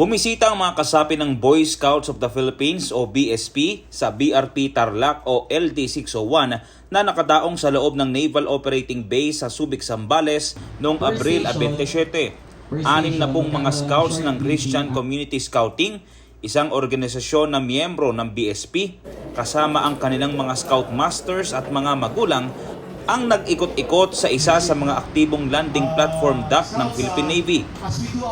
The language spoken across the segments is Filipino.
Bumisita ang mga kasapi ng Boy Scouts of the Philippines o BSP sa BRP Tarlac o LD601 na nakadaong sa loob ng Naval Operating Base sa Subic, Zambales noong Abril 27. Anim na pong mga scouts ng Christian Community Scouting, isang organisasyon na miyembro ng BSP, kasama ang kanilang mga scout masters at mga magulang ang nag-ikot-ikot sa isa sa mga aktibong landing platform dock ng Philippine Navy.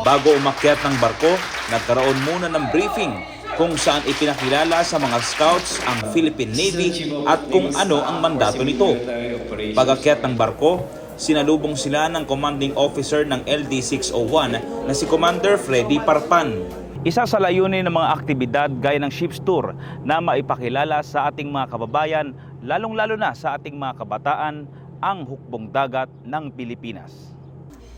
Bago umakyat ng barko, nagkaroon muna ng briefing kung saan ipinakilala sa mga scouts ang Philippine Navy at kung ano ang mandato nito. Pagakyat ng barko, sinalubong sila ng commanding officer ng LD-601 na si Commander Freddy Parpan. Isa sa layunin ng mga aktibidad gaya ng ship's tour na maipakilala sa ating mga kababayan, lalong-lalo na sa ating mga kabataan, ang hukbong dagat ng Pilipinas.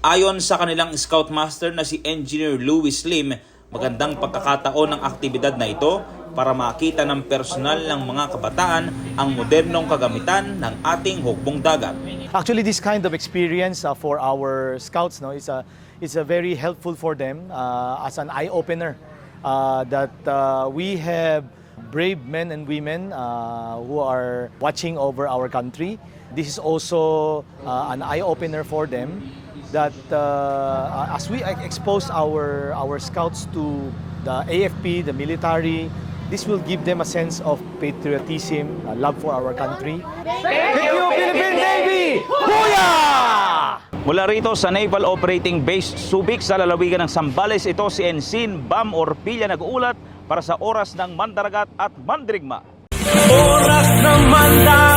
Ayon sa kanilang scoutmaster na si Engineer Louis Lim, magandang pagkakataon ng aktibidad na ito para makita ng personal ng mga kabataan ang modernong kagamitan ng ating hukbong dagat. Actually, this kind of experience uh, for our scouts, no, is a is a very helpful for them uh, as an eye opener. Uh, that uh, we have brave men and women uh, who are watching over our country. This is also uh, an eye opener for them. That uh, as we expose our our scouts to the AFP, the military, this will give them a sense of patriotism, uh, love for our country. Thank you, Philippine Navy! Booyah! Mula rito sa Naval Operating Base Subic sa lalawigan ng Sambales, ito si Ensign Bam Orpilla nag-uulat para sa oras ng mandaragat at mandirigma. Oras ng mandaragat